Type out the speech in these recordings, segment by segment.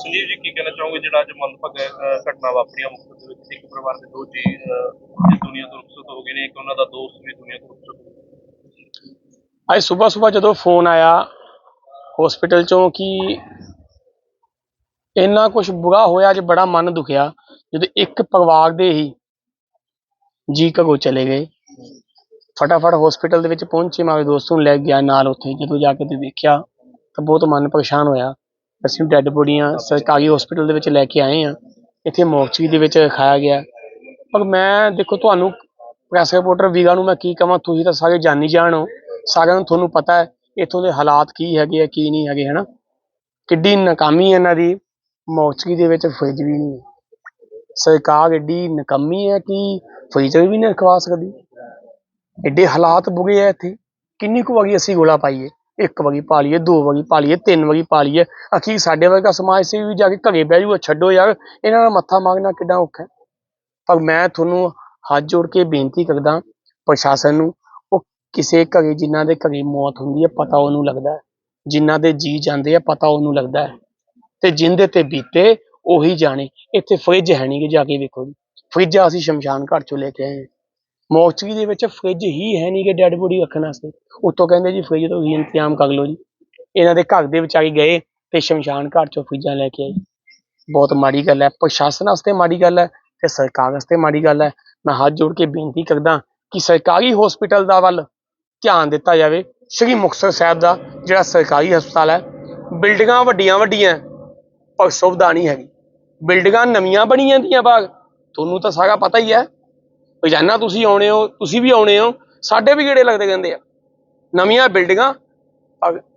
ਸੰਜੀਵ ਜੀ ਕੀ ਕਹਿਣਾ ਚਾਹੋਗੇ ਜਿਹੜਾ ਅੱਜ ਮੰਦਭਾਗਾ ਘਟਨਾ ਵਾਪਰੀ ਆ ਦੇ ਵਿੱਚ? ਇੱਕ ਪਰਿਵਾਰ ਦੇ ਦੋ ਜੀ ਇਸ ਦੁਨੀਆ ਤੋਂ ਰੁਖਸਤ ਹੋ ਗਏ ਨੇ, ਇੱਕ ਉਹਨਾਂ ਦਾ ਦੋਸਤ ਵੀ ਦੁਨੀਆ ਤੋਂ ਰੁਖਸਤ ਹੋ ਗਿਆ। ਅੱਜ ਸਵੇਰ ਸਵੇਰ ਜਦੋਂ ਫੋਨ ਆਇਆ ਹਸਪੀਟਲ ਚੋਂ ਕਿ ਇੰਨਾ ਕੁਝ ਬੁਰਾ ਹੋਇਆ, ਅੱਜ ਬੜਾ ਮਨ ਦੁਖਿਆ, ਜਦੋਂ ਇੱਕ ਪਰਿਵਾਰ ਦੇ ਹੀ ਜੀ ਕਗੋ ਚਲੇ ਗਏ। ਫਟਾਫਟ ਹਸਪੀਟਲ ਦੇ ਵਿੱਚ ਪਹੁੰਚੇ, ਮੈਂ ਆਪਣੇ ਦੋਸਤ ਨੂੰ ਲੈ ਗਿਆ ਨਾਲ ਉੱਥੇ। ਜਦੋਂ ਜਾ ਕੇ ਤੇ ਦੇਖਿਆ ਤਾਂ ਬਹੁਤ ਮਨ ਪਰੇਸ਼ਾਨ ਹੋਇਆ। ਅਸੀਂ ਡੈੱਡ ਬੋਡੀਆਂ ਸਰਕਾਰੀ ਹਸਪੀਟਲ ਦੇ ਵਿੱਚ ਲੈ ਕੇ ਆਏ ਆ ਇੱਥੇ ਮੋਰਚਰੀ ਦੇ ਵਿੱਚ ਰਖਾਇਆ ਗਿਆ। ਪਰ ਮੈਂ ਦੇਖੋ, ਤੁਹਾਨੂੰ ਪ੍ਰੈਸ ਰਿਪੋਰਟਰ ਵੀਰਾਂ ਨੂੰ ਮੈਂ ਕੀ ਕਹਾਂ, ਤੁਸੀਂ ਤਾਂ ਸਾਰੇ ਜਾਣੀ ਜਾਣੋ ਸਾਰਿਆਂ ਨੂੰ ਤੁਹਾਨੂੰ ਪਤਾ ਹੈ ਇੱਥੋਂ ਦੇ ਹਾਲਾਤ ਕੀ ਹੈਗੇ ਆ, ਕੀ ਨਹੀਂ ਹੈਗੇ, ਹਨਾ? ਕਿੱਡੀ ਨਾਕਾਮੀ ਹੈ ਇਹਨਾਂ ਦੀ। ਮੋਰਚਰੀ ਦੇ ਵਿੱਚ ਫ੍ਰਿਜ ਵੀ ਨਹੀਂ ਹੈ। ਸਰਕਾਰ ਏਡੀ ਨਕਮੀ ਹੈ ਕਿ ਫ੍ਰਿਜ ਵੀ ਨਹੀਂ ਖਵਾ ਸਕਦੀ। ਏਡੇ ਹਾਲਾਤ ਬੁਗੇ ਆ ਇੱਥੇ। ਕਿੰਨੀ ਕੁ ਵਾਰੀ ਅਸੀਂ ਗੋਲਾ ਪਾਈਏ। ਇੱਕ ਵਗੀ ਪਾ ਲਈਏ, ਦੋ ਵਗੀ ਪਾ ਲਈਏ, ਤਿੰਨ ਵਗੀ ਪਾ ਲਈਏ। ਅਖੀਰ ਸਾਡੇ ਵਰਗਾ ਸਮਾਜ ਸੇਵੀ ਵੀ ਜਾ ਕੇ ਘਰੇ ਬਹਿ ਜੂਗਾ, ਛੱਡੋ ਯਾਰ, ਇਹਨਾਂ ਦਾ ਮੱਥਾ ਮਾਰਨਾ ਕਿੱਡਾ ਔਖਾ ਪਰ ਮੈਂ ਤੁਹਾਨੂੰ ਹੱਥ ਜੋੜ ਕੇ ਬੇਨਤੀ ਕਰਦਾ, ਪ੍ਰਸ਼ਾਸਨ ਨੂੰ, ਉਹ ਕਿਸੇ ਘਰੇ ਜਿਨ੍ਹਾਂ ਦੇ ਘਰੇ ਮੌਤ ਹੁੰਦੀ ਹੈ, ਪਤਾ ਉਹਨੂੰ ਲੱਗਦਾ ਹੈ। ਜਿਨ੍ਹਾਂ ਦੇ ਜੀ ਜਾਂਦੇ ਆ, ਪਤਾ ਉਹਨੂੰ ਲੱਗਦਾ ਹੈ। ਤੇ ਜਿੰਦੇ ਤੇ ਬੀਤੇ, ਉਹੀ ਜਾਣੇ। ਇੱਥੇ ਫ੍ਰਿਜ ਹੈ ਨਹੀਂ ਕਿ ਜਾ ਕੇ ਵੇਖੋ ਜੀ। ਫ੍ਰਿਜ ਅਸੀਂ ਸ਼ਮਸ਼ਾਨ ਘਾਟ ਚੋਂ ਲੈ ਕੇ ਆਏ ਹਾਂ ਦੇ ਵਿੱਚ ਫ੍ਰਿਜ ਹੀ ਹੈ ਨਹੀਂ ਕਿ ਡੈੱਡ ਬੋਡੀ ਰੱਖਣ ਵਾਸਤੇ। ਉੱਤੋਂ ਕਹਿੰਦੇ ਜੀ ਫ੍ਰਿਜ ਤੋਂ ਹੀ ਇੰਤਜ਼ਾਮ ਕਰ ਲਓ ਜੀ। ਇਹਨਾਂ ਦੇ ਘਰ ਦੇ ਵਿੱਚ ਆ ਗਏ ਤੇ ਸ਼ਮਸ਼ਾਨ ਘਾਟ ਚੋਂ ਫ੍ਰਿਜਾਂ ਲੈ ਕੇ ਆਏ। ਬਹੁਤ ਮਾੜੀ ਗੱਲ ਹੈ। ਪ੍ਰਸ਼ਾਸਨ ਵਾਸਤੇ ਮਾੜੀ ਗੱਲ ਹੈ ਤੇ ਸਰਕਾਰ ਵਾਸਤੇ ਮਾੜੀ ਗੱਲ ਹੈ। ਮੈਂ ਹੱਥ ਜੋੜ ਕੇ ਬੇਨਤੀ ਕਰਦਾ ਕਿ ਸਰਕਾਰੀ ਹਸਪੀਟਲ ਦਾ ਵੱਲ ਧਿਆਨ ਦਿੱਤਾ ਜਾਵੇ। ਸ੍ਰੀ ਮੁਕਤਸਰ ਸਾਹਿਬ ਦਾ ਜਿਹੜਾ ਸਰਕਾਰੀ ਹਸਪਤਾਲ ਹੈ, ਬਿਲਡਿੰਗਾਂ ਵੱਡੀਆਂ ਵੱਡੀਆਂ ਪਰ ਸੁਵਿਧਾ ਨਹੀਂ ਹੈਗੀ। ਬਿਲਡਿੰਗਾਂ ਨਵੀਆਂ ਬਣੀਆਂ ਦੀਆਂ ਬਾਗ ਤੁਹਾਨੂੰ ਤਾਂ ਸਾਰਾ ਪਤਾ ਹੀ ਹੈ। ਰੋਜ਼ਾਨਾ ਤੁਸੀਂ ਆਉਣੇ ਹੋ, ਤੁਸੀਂ ਵੀ ਆਉਣੇ ਹੋ, ਸਾਡੇ ਵੀ ਗੇੜੇ ਲੱਗਦੇ ਕਹਿੰਦੇ ਆ? ਨਵੀਆਂ ਬਿਲਡਿੰਗਾਂ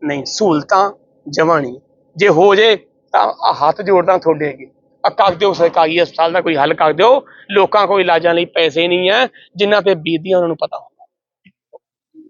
ਨਹੀਂ, ਸਹੂਲਤਾਂ ਜਮਾਂ ਜੇ ਹੋ ਜੇ, ਤਾਂ ਆਹ ਹੱਥ ਜੋੜਦਾ ਤੁਹਾਡੇ ਅੱਗੇ। ਆ ਕਰ ਦਿਓ ਸਰਕਾਰੀ ਹਸਪਤਾਲ ਦਾ ਕੋਈ ਹੱਲ ਕਰ ਦਿਓ। ਲੋਕਾਂ ਕੋਲ ਇਲਾਜਾਂ ਲਈ ਪੈਸੇ ਨਹੀਂ ਹੈ, ਜਿਨ੍ਹਾਂ ਤੇ ਬੀਤਦੀਆਂ ਉਹਨਾਂ ਨੂੰ ਪਤਾ